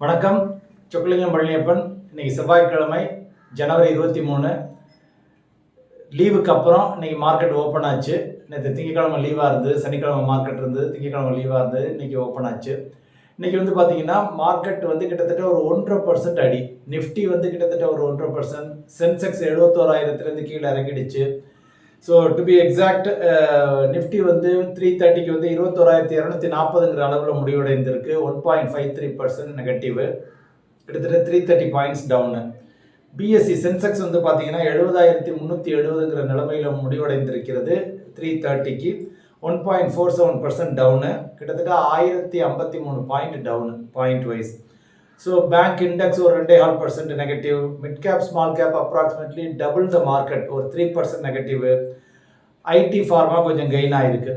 வணக்கம். சொக்கலிங்கம் பழனியப்பன். இன்னைக்கு செவ்வாய்க்கிழமை ஜனவரி இருபத்தி மூணு. லீவுக்கு அப்புறம் இன்னைக்கு மார்க்கெட் ஓப்பன் ஆச்சு. நேற்று திங்கக்கிழமை லீவாக இருந்தது. சனிக்கிழமை மார்க்கெட் இருந்தது. திங்கக்கிழமை லீவாக இருந்தது. இன்னைக்கு ஓப்பன் ஆச்சு. இன்னைக்கு வந்து பார்த்தீங்கன்னா மார்க்கெட் வந்து கிட்டத்தட்ட ஒரு ஒன்றரை பர்சன்ட் அடி. நிஃப்டி வந்து கிட்டத்தட்ட ஒரு ஒன்றரை பர்சன்ட் சென்செக்ஸ் எழுபத்தோராயிரத்துலேருந்து கீழே இறங்கிடுச்சு. So to be exact Nifty வந்து த்ரீ தேர்ட்டிக்கு வந்து இருபத்தோராயிரத்தி இரநூத்தி நாற்பதுங்கிற அளவில் முடிவடைந்திருக்கு. One point five three percent negative கிட்டத்தட்ட three thirty points down BSE Sensex வந்து பார்த்தீங்கன்னா எழுபதாயிரத்தி முந்நூற்றி எழுபதுங்கிற நிலைமையில் முடிவடைந்திருக்கிறது த்ரீ தேர்ட்டிக்கு one point four seven percent down கிட்டத்தட்ட ஆயிரத்தி ஐம்பத்தி மூணு point down point wise so bank index ஒரு ரெண்டே half percent negative mid cap small cap approximately double the market ஒரு three percent negative IT pharma கொஞ்சம் கெயின் ஆகிருக்கு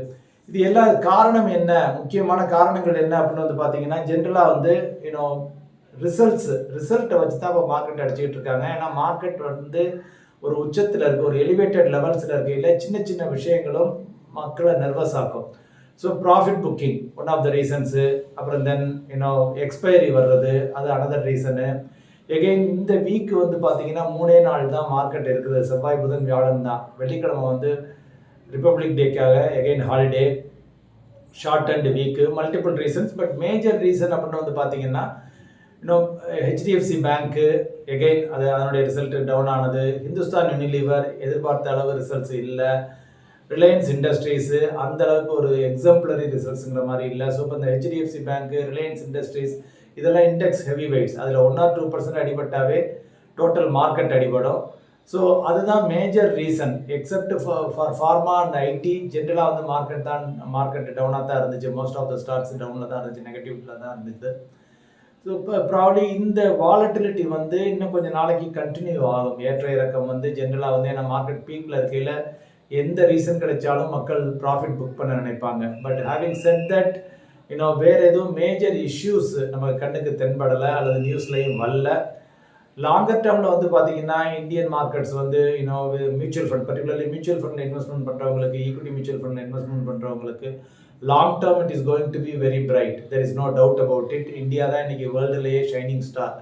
இது எல்லா காரணம் என்ன? முக்கியமான காரணங்கள் என்ன அப்படின்னு வந்து பார்த்தீங்கன்னா ஜென்ரலாக வந்து யூனோ ரிசல்ட்ஸ் ரிசல்ட்டை வச்சு தான் இப்போ மார்க்கெட் அடிச்சுக்கிட்டு இருக்காங்க. ஏன்னா மார்க்கெட் வந்து ஒரு உச்சத்தில் இருக்குது ஒரு எலிவேட்டட் லெவல்ஸில் இருக்கையில் சின்ன சின்ன விஷயங்களும் மக்களை நர்வஸ் ஆக்கும். So profit booking one of the reasons அப்புறம் தென் யூனோ எக்ஸ்பைரி வர்றது அது அனதர் ரீசனு எகெயின் இந்த வீக் வந்து பார்த்தீங்கன்னா மூணே நாள் தான் மார்க்கெட் இருக்குது. செவ்வாய் புதன் வியாழன் தான். வெள்ளிக்கிழமை வந்து republic டேக்காக again holiday short and week multiple reasons but major reason அப்படின்னு வந்து பார்த்தீங்கன்னா இன்னும் ஹெச்டிஎஃப்சி பேங்க்கு எகெயின் அது அதனுடைய ரிசல்ட் டவுன் ஆனது. ஹிந்துஸ்தான் யூனிலீவர் எதிர்பார்த்த அளவு ரிசல்ட்ஸ் இல்லை. ரிலையன்ஸ் இண்டஸ்ட்ரீஸு அந்த அளவுக்கு ஒரு எக்ஸாம்பிளரி ரிசல்ட்ஸுங்கிற மாதிரி இல்லை. ஸோ இப்போ இந்த ஹெச்டிஎஃப்சி பேங்க்கு ரிலையன்ஸ் இண்டஸ்ட்ரீஸ் இதெல்லாம் இண்டெக்ஸ் ஹெவி வெயிட்ஸ் அதில் ஒன் ஆர் டூ பர்சன்ட் அடிபட்டாவே டோட்டல் மார்க்கெட் அடிபடும். ஸோ அதுதான் major reason except for pharma and IT ஜென்ரலாக வந்து மார்க்கெட் தான் மார்க்கெட் டவுனாக தான் இருந்துச்சு. மோஸ்ட் ஆஃப் த ஸ்டாக்ஸ் டவுனில் தான் இருந்துச்சு. நெகட்டிவ்ல தான் இருந்துச்சு. ஸோ இப்போ ப்ராப்ளி இந்த வாலட்டிலிட்டி வந்து இன்னும் கொஞ்சம் நாளைக்கு கண்டினியூ ஆகும். ஏற்ற இறக்கம் வந்து ஜென்ரலாக வந்து ஏன்னா மார்க்கெட் பீக்கில் இருக்கையில் எந்த ரீசன் கிடைச்சாலும் மக்கள் ப்ராஃபிட் புக் பண்ண நினைப்பாங்க. But having said that you know வேறு எதுவும் மேஜர் இஷ்யூஸ் நம்ம கண்ணுக்கு தென்படலை அல்லது நியூஸ்லையும் வரல. லாங்கர் டேர்மில் வந்து பார்த்தீங்கன்னா இந்தியன் மார்க்கெட்ஸ் வந்து இன்னோ mutual fund particularly mutual fund investment பண்ணுறவங்களுக்கு ஈக்விட்டி மியூச்சுவல் ஃபண்ட் இன்வெஸ்ட்மெண்ட் பண்ணுறவங்களுக்கு long term it is going to be very bright there is no doubt about it India தான் இன்றைக்கி வேர்ல்டுலேயே ஷைனிங் ஸ்டார்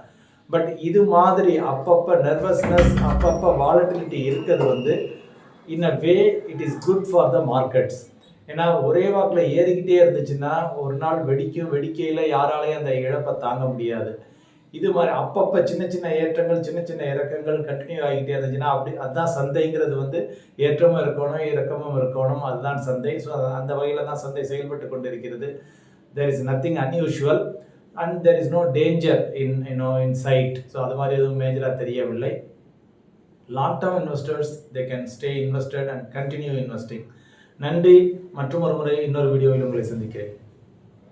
பட் இது மாதிரி அப்பப்போ nervousness அப்பப்போ வாலட்டிலிட்டி இருக்கிறது வந்து in a way it is good for the markets ஏன்னா ஒரே வாக்கில் ஏறிக்கிட்டே இருந்துச்சுன்னா ஒரு நாள் வெடிக்கும் வெடிக்கையில் யாராலையும் அந்த இழப்பை தாங்க முடியாது. இது மாதிரி அப்பப்போ சின்ன சின்ன ஏற்றங்கள் சின்ன சின்ன இறக்கங்கள் கண்டினியூ ஆகிட்டே இருந்துச்சுன்னா அப்படி அதுதான் சந்தைங்கிறது வந்து ஏற்றமும் இருக்கணும் இறக்கமும் இருக்கணும் அதுதான் சந்தை. ஸோ அந்த வகையில் தான் சந்தை செயல்பட்டு கொண்டு இருக்கிறது there is nothing unusual and there is no danger in you know inside so அது மாதிரி எதுவும் மேஜராக தெரியவில்லை. Long term investors they can stay invested and continue investing நன்றி மற்றும் ஒரு முறை இன்னொரு வீடியோவில் உங்களை சந்திக்கிறேன்.